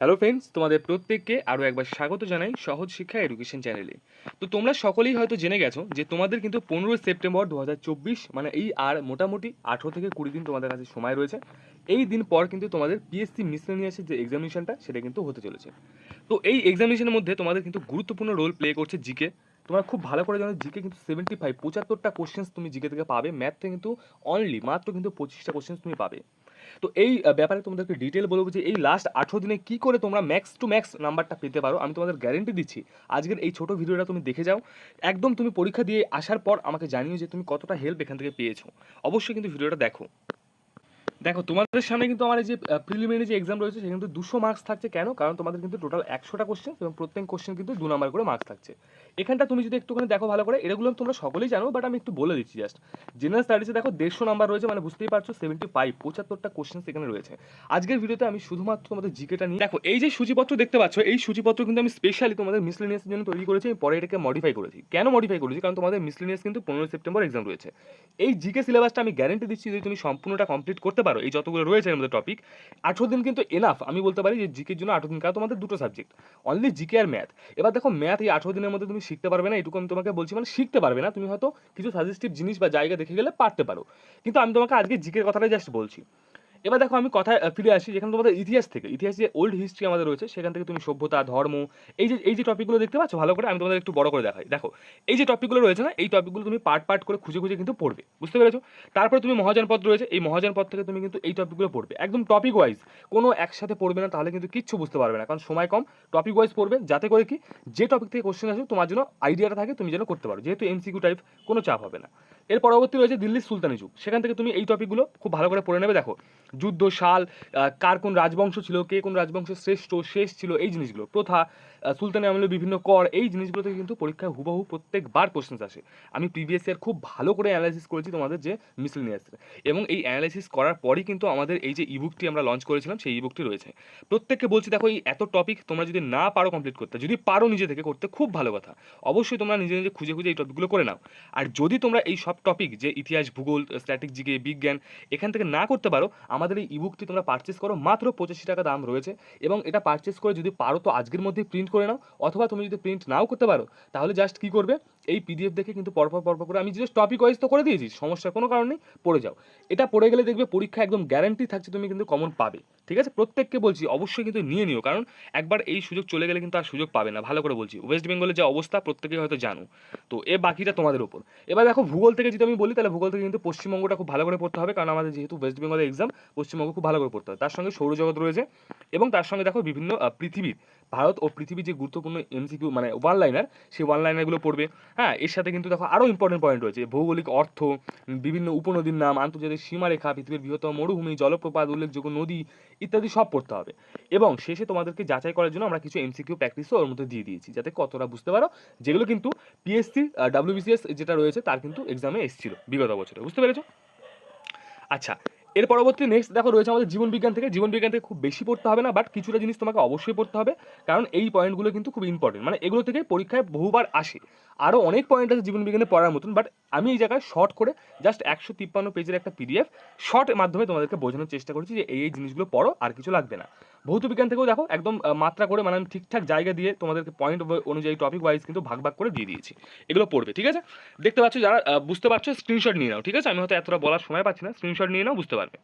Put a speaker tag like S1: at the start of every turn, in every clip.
S1: Hello friends তোমাদের প্রত্যেককে আরও একবার স্বাগত জানাই সহজ শিক্ষা এডুকেশন চ্যানেলে তো তোমরা সকলেই হয়তো জেনে গেছো যে তোমাদের কিন্তু পনেরোই সেপ্টেম্বর দু হাজার চব্বিশ মানে এই আর মোটামুটি আঠেরো থেকে কুড়ি দিন তোমাদের কাছে সময় রয়েছে। এই দিন পর কিন্তু তোমাদের পিএসসি মিসলেনিয়াসের যে এক্সামিনেশনটা সেটা কিন্তু হতে চলেছে। তো এই এক্সামিনেশনের মধ্যে তোমাদের কিন্তু গুরুত্বপূর্ণ রোল প্লে করছে জিকে। তোমরা খুব ভালো করে জানো জিকে কিন্তু সেভেন্টি ফাইভ পঁচাত্তরটা কোশ্চেন্স তুমি জিকে থেকে পাবে। ম্যাথ থেকে কিন্তু অনলি মাত্র কিন্তু পঁচিশটা কোশ্চেন্স তুমি পাবে। তো এই ব্যাপারে তোমাদেরকে ডিটেল বলব যে এই লাস্ট আঠেরো দিনে কি করে তোমরা ম্যাক্স টু ম্যাক্স নাম্বারটা পেতে পারো, আমি তোমাদের গ্যারেন্টি দিচ্ছি, আজকের এই ছোটো ভিডিওটা তুমি দেখে যাও। একদম তুমি পরীক্ষা দিয়ে আসার পর আমাকে জানিও যে তুমি কতটা হেল্প এখান থেকে পেয়েছ। অবশ্যই কিন্তু ভিডিওটা দেখো। দেখো, তোমাদের সামনে কিন্তু আমার এই যে প্রিলিমিনারি যে এক্সাম রয়েছে, সেখানে কিন্তু দুশো মার্কস থাকছে। কেন? কারণ তোমাদের কিন্তু টোটাল একশোটা কোশ্চেন এবং প্রত্যেক কোশ্চেন কিন্তু দু নাম্বার করে মার্কস থাকছে। এখানটা তুমি যদি একটুখানি দেখো ভালো করে, এগুলো তোমরা সকলেই জানো বাট আমি একটু বলে দিচ্ছি জাস্ট জেনারেল স্টাডিজে দেখো, দেড়শো নাম্বার রয়েছে মানে বুঝতেই পারছ সেভেন্টি ফাইভ পঁচাত্তরটা কোশ্চেন সেখানে রয়েছে। আজকের ভিডিওতে আমি শুধুমাত্র তোমাদের জিকেটা নিয়ে দেখো, এই যে সূচিপত্র দেখতে পাচ্ছ, এই সূচিপত্র কিন্তু আমি স্পেশালি তোমাদের মিসলিনিয়াসের জন্য তৈরি করেছি, আমি পরে এটাকে মডিফাই করেছি। কেন মডিফাই করেছি? কারণ তোমাদের মিসলিনিয়াস কিন্তু পনেরোই সেপ্টেম্বর এক্সাম রয়েছে। এই জিকে সিলেবাসটা আমি গ্যারেন্টি দিচ্ছি, যদি তুমি সম্পূর্ণটা কমপ্লিট করতে পারো এই যতগুলো রয়েছে মধ্যে টপিক আঠেরো দিন কিন্তু এনাফ আমি বলতে পারি যে জিকের জন্য আঠেরো দিন কারণ তোমাদের দুটো সাবজেক্ট অনলি জিকে আর ম্যাথ এবার দেখো ম্যাথ এই আঠেরো দিনের মধ্যে তুমি শিখতে পারবে না, এটুকু আমি তোমাকে বলছি মানে শিখতে পারবে না, তুমি হয়তো কিছু সাজেস্টিভ জিনিস বা জায়গা দেখে গেলে পারতে পারো। কিন্তু আমি তোমাকে আজকে জিকের কথাটাই জাস্ট বলছি। এবার দেখো আমি কথায় ফিরে আসি যেখানে তোমাদের ইতিহাস থেকে। ইতিহাস যে ওল্ড হিস্ট্রি আমাদের রয়েছে, সেখান থেকে তুমি সভ্যতা, ধর্ম, এই যে এই যে টপিকগুলো দেখতে পাচ্ছ, ভালো করে আমি তোমাদের একটু বড় করে দেখাই। দেখো, এই যে টপিকগুলো রয়েছে না, এই টপিকগুলো তুমি পার্ট পার্ট করে খুঁজে খুঁজে কিন্তু পড়বে। বুঝতে পেরেছ? তারপরে তুমি মহাজনপদ রয়েছে, এই মহাজনপদ থেকে তুমি কিন্তু এই টপিকগুলো পড়বে। একদম টপিক ওয়াইজ কোনো একসাথে পড়বে না, তাহলে কিন্তু কিচ্ছু বুঝতে পারবে না। কারণ সময় কম টপিক ওয়াইজ পড়বে, যাতে করে কি, যে টপিক থেকে কোশ্চেন আসবে তোমার জন্য আইডিয়াটা থাকে, তুমি যেন করতে পারো। যেহেতু এমসিকিউ টাইপ কোনো চাপ হবে না। এর পরবর্তী রয়েছে দিল্লির সুলতানি যুগ। সেখান থেকে তুমি এই টপিকগুলো খুব ভালো করে পড়ে নেবে। দেখো, যুদ্ধ, সাল কার কোন রাজবংশ ছিল, কে কোন রাজবংশের শ্রেষ্ঠ, শেষ ছিল, এই জিনিসগুলো। প্রথা সুলতানি আমলের বিভিন্ন কর, এই জিনিসগুলো থেকে কিন্তু পরীক্ষায় হুবহু প্রত্যেকবার কোশ্চেন্স আসে। আমি প্রিভিয়াস ইয়ার খুব ভালো করে অ্যানালাইসিস করেছি তোমাদের যে মিসলিনিয়াসের এবং এই অ্যানালাইসিস করার পরই কিন্তু আমাদের এই যে ইবুকটি আমরা লঞ্চ করেছিলাম, সেই ইবুকটি রয়েছে। প্রত্যেককে বলছি, দেখো, এই এত টপিক তোমরা যদি না পারো কমপ্লিট করতে, যদি পারো নিজে থেকে করতে, খুব ভালো কথা। অবশ্যই তোমরা নিজে নিজে খুঁজে খুঁজে এই টপিকগুলো করে নাও। আর যদি তোমরা এই সব টপিক যে ইতিহাস, ভূগোল স্ট্যাটিক জিকে, বিজ্ঞান, এখান থেকে না করতে পারো, আমাদের এই ইবুকটি তোমরা পারচেস করো, মাত্র পঁচাশি টাকা দাম রয়েছে এবং এটা পারচেস করে যদি পারো তো আজকের মধ্যেই প্রিন্ট করে নাও, অথবা তুমি যদি প্রিন্ট নাও করতে পারো, তাহলে জাস্ট কি করবে, এই পিডিএফ দেখে কিন্তু পরপর পরপর করে আমি জাস্ট টপিক ওয়াইজ তো করে দিয়েছি, সমস্যার কোনো কারণ নেই, পড়ে যাও। এটা পড়ে গেলে দেখবে পরীক্ষা একদম গ্যারান্টি থাকছে, তুমি কিন্তু কমন পাবে, ঠিক আছে? প্রত্যেককে বলছি, অবশ্যই কিন্তু নিয়ে নিও, কারণ একবার এই সুযোগ চলে গেলে কিন্তু আর সুযোগ পাবে না, ভালো করে বলছি। ওয়েস্ট বেঙ্গলের যে অবস্থা, প্রত্যেকেই হয়তো জানো। তো এ বাকিটা তোমাদের উপর। এবার দেখো ভূগোল থেকে যদি আমি বলি, তাহলে ভূগোল থেকে কিন্তু পশ্চিমবঙ্গটা খুব ভালো করে পড়তে হবে, কারণ আমাদের যেহেতু ওয়েস্ট বেঙ্গলের এক্সাম পশ্চিমবঙ্গ খুব ভালো করে পড়তে হবে। তার সঙ্গে সৌরজগৎ রয়েছে এবং তার সঙ্গে দেখো বিভিন্ন পৃথিবীর, ভারত ও পৃথিবীর যে গুরুত্বপূর্ণ এমসিকিউ মানে ওয়ান লাইনার সেই ওয়ান লাইনারগুলো পড়বে। হ্যাঁ এর সাথে কিন্তু দেখো আরও ইম্পর্টেন্ট পয়েন্ট রয়েছে, ভৌগোলিক অর্থ, বিভিন্ন উপনদীর নাম, আন্তর্জাতিক সীমারেখা, পৃথিবীর বৃহত্তম মরুভূমি, জলপ্রপাত, উল্লেখযোগ্য নদী ইত্যাদি সব পড়তে হবে। এবং শেষে তোমাদেরকে যাচাই করার জন্য আমরা কিছু এমসিকিউ প্র্যাকটিসও ওর মধ্যে দিয়ে দিয়েছি, যাতে কতটা বুঝতে পারো, যেগুলো কিন্তু পিএসসি ডাব্লিউবিসিএস যেটা রয়েছে তার কিন্তু এক্সামে এসেছিল বিগত বছরে, বুঝতে পেরেছ? আচ্ছা এর পরবর্তী নেক্সট দেখো রয়েছে আমাদের জীবন বিজ্ঞান থেকে। জীবন বিজ্ঞান থেকে খুব বেশি পড়তে হবে না বাট কিছুটা জিনিস তোমাকে অবশ্যই পড়তে হবে, কারণ এই পয়েন্টগুলো কিন্তু খুব ইম্পর্টেন্ট মানে এগুলো থেকে পরীক্ষায় বহুবার আসে। আরও অনেক পয়েন্ট আছে জীবন বিজ্ঞানে পড়ার মতন বাট আমি এই জায়গায় শর্ট করে জাস্ট একশো তিপ্পান্ন পেজের একটা পিডিএফ শর্ট মাধ্যমে তোমাদেরকে বোঝানোর চেষ্টা করছি যে এই জিনিসগুলো পড়ো, আর কিছু লাগবে না। ভৌত বিজ্ঞান থেকেও দেখো, একদম মাত্রা করে মানে আমি ঠিকঠাক জায়গা দিয়ে তোমাদেরকে পয়েন্ট অনুযায়ী টপিক ওয়াইজ কিন্তু ভাগ ভাগ করে দিয়ে দিয়েছি। এগুলো পড়বে, ঠিক আছে? দেখতে পাচ্ছ যারা বুঝতে পারছ স্ক্রিনশট নিয়ে নাও, ঠিক আছে? আমি হয়তো এতটা বলার সময় পাচ্ছি না স্ক্রিনশট নিয়ে নাও, বুঝতে পারবে।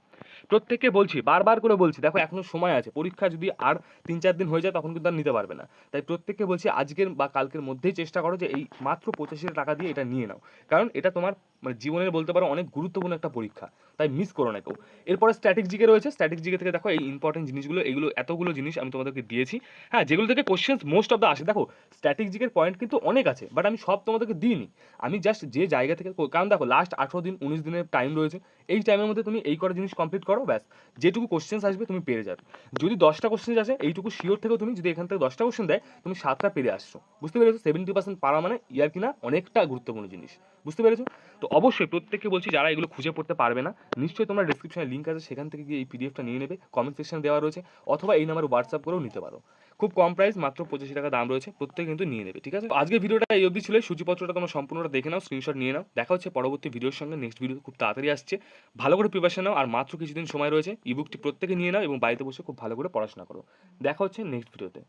S1: প্রত্যেককে বলছি, বারবার করে বলছি, দেখো, এখনও সময় আছে, পরীক্ষা যদি আর তিন চার দিন হয়ে যায়, তখন কিন্তু আর নিতে পারবে না। তাই প্রত্যেককে বলছি, আজকের বা কালকের মধ্যেই চেষ্টা করো যে এই মাত্র পঁচাশি টাকা দিয়ে এটা নিয়ে নাও। কারণ এটা তোমার মানে জীবনের বলতে পারো অনেক গুরুত্বপূর্ণ একটা পরীক্ষা, তাই মিস করো না কেউ। এরপরে স্ট্যাটিক রয়েছে স্ট্যাটিক থেকে দেখো এই ইম্পর্টেন্ট জিনিসগুলো, এগুলো এতগুলো জিনিস আমি তোমাদেরকে দিয়েছি। হ্যাঁ যেগুলো থেকে কোশ্চেন্স মোস্ট অফ দ্য আসে। দেখো স্ট্যাটিক পয়েন্ট কিন্তু অনেক আছে বাট আমি সব তোমাদেরকে দিইনি। আমি জাস্ট যে জায়গা থেকে, কারণ দেখো লাস্ট আঠেরো দিন, উনিশ দিনের টাইম রয়েছে। এই টাইমের মধ্যে তুমি এই কটা জিনিস কমপ্লিট করো, ব্যাস। যেটুকু কোশ্চেন্স আসবে তুমি পেরে যাবে। যদি দশটা কোশ্চেন্স আসে, এইটুকু শিওর থেকেও তুমি যদি এখান থেকে দশটা কোশ্চেন দেয়, তুমি সাতটা পেরে আসছো। বুঝতে পেরেছ? সেভেন্টি পার্সেন্ট পারা মানে ইয়ার কিনা অনেকটা গুরুত্বপূর্ণ জিনিস। বুঝতে পেরেছ? তো অবশ্যই প্রত্যেককে বলছি যারা এগুলো খুঁজে পড়তে পারবে না, নিশ্চয়ই তোমরা ডিসক্রিপশনে লিঙ্ক আছে, সেখান থেকে গিয়ে এই পিডিএফটা নিয়ে নেবে কমেন্ট সেকশনে দেওয়া রয়েছে, অথবা এই নাম্বার হোয়াটসঅ্যাপ করেও নিতে পারো। খুব কম প্রাইস মাত্র পঁচাশি টাকা দাম রয়েছে, প্রত্যেকে কিন্তু নিয়ে নেবে, ঠিক আছে? আজকে ভিডিওটা এই অবধি ছিল, সূচিপত্রটা তোমরা সম্পূর্ণটা দেখে নাও স্ক্রিনশট নিয়ে নাও, দেখা হচ্ছে পরবর্তী ভিডিওর সঙ্গে নেক্সট ভিডিও খুব তাড়াতাড়ি আসছে। ভালো করে প্রিপারেশন নাও, আর মাত্র কিছুদিন সময় রয়েছে ইবুকটি প্রত্যেকে নিয়ে নাও এবং বাড়িতে বসে খুব ভালো করে পড়াশোনা করো। দেখা হচ্ছে নেক্সট ভিডিওতে